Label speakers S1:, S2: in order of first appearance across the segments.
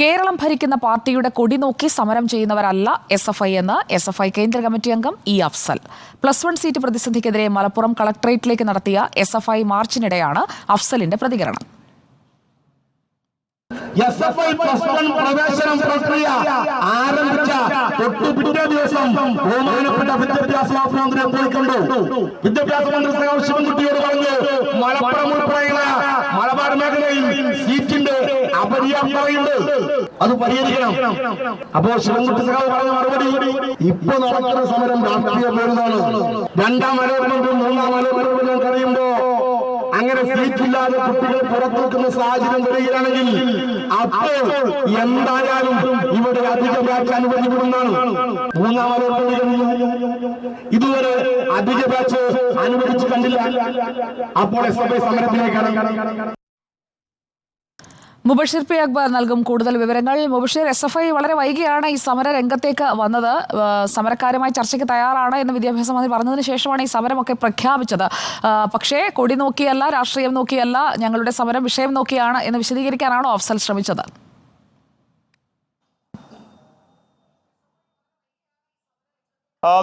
S1: കേരളം ഭരിക്കുന്ന പാർട്ടിയുടെ കൊടി നോക്കി സമരം ചെയ്യുന്നവരല്ല എസ് എഫ് ഐ എന്ന്. എസ് എഫ് ഐ കേന്ദ്ര കമ്മിറ്റി അംഗം E Afsal. Plus one seat പ്രതിസന്ധിക്കെതിരെ Malappuram കളക്ടറേറ്റിലേക്ക് നടത്തിയ എസ് എഫ് ഐ മാർച്ചിനിടെയാണ് അഫ്സലിന്റെ പ്രതികരണം.
S2: S F I plus one പ്രവേശനം പ്രക്രിയ ആരംഭിച്ച തൊട്ടു പിറ്റേ ദിവസം ബഹുമാനപ്പെട്ട വിദ്യാഭ്യാസ വകുപ്പ് മന്ത്രിയെ പോയി കണ്ടു വിദ്യാഭ്യാസ മന്ത്രി സഖാവ് ശിവൻകുട്ടിയോട് പറഞ്ഞു മലപ്പുറം ഉൾപ്പെടെയുള്ള അപര്യാപ്തതയുണ്ട് അത് പരിഹരിക്കണം. അപ്പോ ശിവൻകുട്ടി പറഞ്ഞ മറുപടി ഇപ്പൊ നടക്കുന്ന സമരം രാഷ്ട്രീയ പേരുതാണ് രണ്ടാം അലോട്ട്മെന്റും മൂന്നാം ഞാൻ കഴിയുമ്പോ അങ്ങനെ സീറ്റില്ലാതെ കുട്ടികൾ പുറത്തു നിൽക്കുന്ന സാഹചര്യം വരികയാണെങ്കിൽ അപ്പോൾ എന്തായാലും ഇവിടെ അധിക ബാച്ച് അനുവദിക്കണമെന്നാണ് മൂന്നാം അലോട്ട്മെന്റ് കഴിഞ്ഞു ഇതുവരെ അധിക ബാച്ച് അനുവദിച്ചു കണ്ടില്ല. അപ്പോൾ എസ് എഫ് ഐ സമരത്തിലേക്കാണ്
S1: മുബഷിർ പി അക്ബർ നൽകും കൂടുതൽ വിവരങ്ങൾ. മുബഷിർ എസ് എഫ് ഐ വളരെ വൈകിയാണ് ഈ സമര രംഗത്തേക്ക് വന്നത് സമരക്കാരുമായി ചർച്ചയ്ക്ക് തയ്യാറാണ് എന്ന് വിദ്യാഭ്യാസ മന്ത്രി പറഞ്ഞതിന് ശേഷമാണ് ഈ സമരമൊക്കെ പ്രഖ്യാപിച്ചത്. പക്ഷേ കൊടി നോക്കിയല്ല രാഷ്ട്രീയം നോക്കിയല്ല ഞങ്ങളുടെ സമരം വിഷയം നോക്കിയാണ് എന്ന് വിശദീകരിക്കാനാണോ അഫ്സൽ ശ്രമിച്ചത്?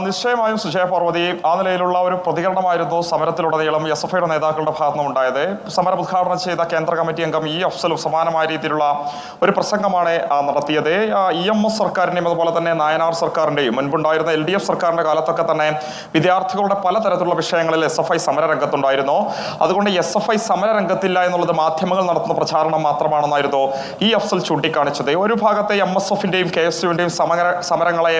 S3: നിശ്ചയമായും സുജയ പാർവതി ആ നിലയിലുള്ള ഒരു പ്രതികരണമായിരുന്നു സമരത്തിലുടനീളം എസ് എഫ് ഐയുടെ നേതാക്കളുടെ ഭാഗത്തു നിന്നുണ്ടായത് സമരം ഉദ്ഘാടനം ചെയ്ത കേന്ദ്ര കമ്മിറ്റി അംഗം ഇ അഫ്സലും സമാനമായ രീതിയിലുള്ള ഒരു പ്രസംഗമാണ് നടത്തിയത്. ഇ എം എസ് സർക്കാരിന്റെയും അതുപോലെ തന്നെ നായനാർ സർക്കാരിന്റെയും മുൻപുണ്ടായിരുന്ന എൽ ഡി എഫ് സർക്കാരിന്റെ കാലത്തൊക്കെ തന്നെ വിദ്യാർത്ഥികളുടെ പലതരത്തിലുള്ള വിഷയങ്ങളിൽ എസ് എഫ് ഐ സമരരംഗത്തുണ്ടായിരുന്നു. അതുകൊണ്ട് എസ് എഫ് ഐ സമരരംഗത്തില്ല എന്നുള്ളത് മാധ്യമങ്ങൾ നടത്തുന്ന പ്രചാരണം മാത്രമാണെന്നായിരുന്നു ഇ അഫ്സൽ ചൂണ്ടിക്കാണിച്ചത്. ഒരു ഭാഗത്തെ എം എസ് എഫിന്റെയും കെ എസ് യുവിന്റെയും സമര സമരങ്ങളെ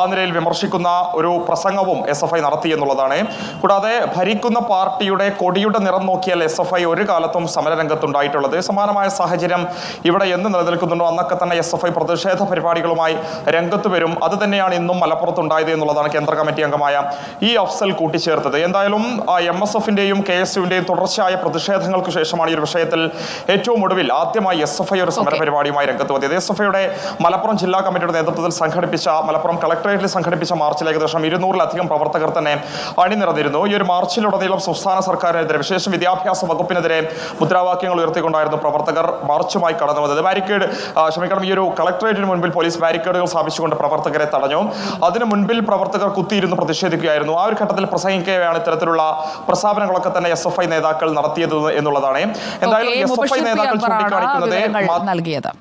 S3: ആ നിലയിൽ വിമർശിക്കുന്ന ഒരു പ്രസംഗവും എസ് എഫ് ഐ നടത്തി എന്നുള്ളതാണ്. കൂടാതെ ഭരിക്കുന്ന പാർട്ടിയുടെ കൊടിയുടെ നിറം നോക്കിയാൽ എസ് എഫ് ഐ ഒരു കാലത്തും സമരരംഗത്തുണ്ടായിട്ടുള്ളത്. സമാനമായ സാഹചര്യം ഇവിടെ എന്ന് നിലനിൽക്കുന്നുണ്ടോ? അന്നൊക്കെ തന്നെ എസ് എഫ് ഐ പ്രതിഷേധ പരിപാടികളുമായി രംഗത്ത് വരും. അത് തന്നെയാണ് ഇന്നും മലപ്പുറത്തുണ്ടായത് എന്നുള്ളതാണ് കേന്ദ്ര കമ്മിറ്റി അംഗമായ ഇ അഫ്സൽ കൂട്ടിച്ചേർത്തത്. എന്തായാലും എം എസ് എഫിന്റെയും കെ എസ് യുവിന്റെയും തുടർച്ചയായ പ്രതിഷേധങ്ങൾക്ക് ശേഷമാണ് ഈ ഒരു വിഷയത്തിൽ ഏറ്റവും ഒടുവിൽ ആദ്യമായി എസ് എഫ് ഐ ഒരു സമര പരിപാടിയുമായി രംഗത്ത് വന്നത്. എസ് എഫ് ഐയുടെ മലപ്പുറം ജില്ലാ കമ്മിറ്റിയുടെ നേതൃത്വത്തിൽ സംഘടിപ്പിച്ച മലപ്പുറം കളക്ടറേറ്റിൽ സംഘടിപ്പിച്ച മാർച്ചിൽ ഏകദേശം ഇരുന്നൂറിലധികം പ്രവർത്തകർ തന്നെ അണിനിരന്നിരുന്നു ഈ ഒരു മാർച്ചിലുടനീളം സംസ്ഥാന സർക്കാരിനെതിരെ വിശേഷം വിദ്യാഭ്യാസ വകുപ്പിനെതിരെ മുദ്രാവാക്യങ്ങൾ ഉയർത്തിക്കൊണ്ടായിരുന്നു പ്രവർത്തകർ മാർച്ചുമായി കടന്നു വന്നത്. ബാരിക്കേഡ് ക്ഷമിക്കണം ഈ ഒരു കളക്ടറേറ്റിന് മുൻപിൽ പോലീസ് ബാരിക്കേഡുകൾ സ്ഥാപിച്ചുകൊണ്ട് പ്രവർത്തകരെ തടഞ്ഞു. അതിനു മുൻപിൽ പ്രവർത്തകർ കുത്തിയിരുന്ന് പ്രതിഷേധിക്കുകയായിരുന്നു. ആ ഒരു ഘട്ടത്തിൽ പ്രസംഗിക്കുകയാണ് ഇത്തരത്തിലുള്ള പ്രസ്താവനകളൊക്കെ തന്നെ എസ് എഫ് ഐ നേതാക്കൾ നടത്തിയത് എന്നുള്ളതാണ്. എന്തായാലും എസ് എഫ് ഐ നേതാക്കൾ ചൂണ്ടിക്കാണിക്കുന്നത്
S1: നൽകിയത്.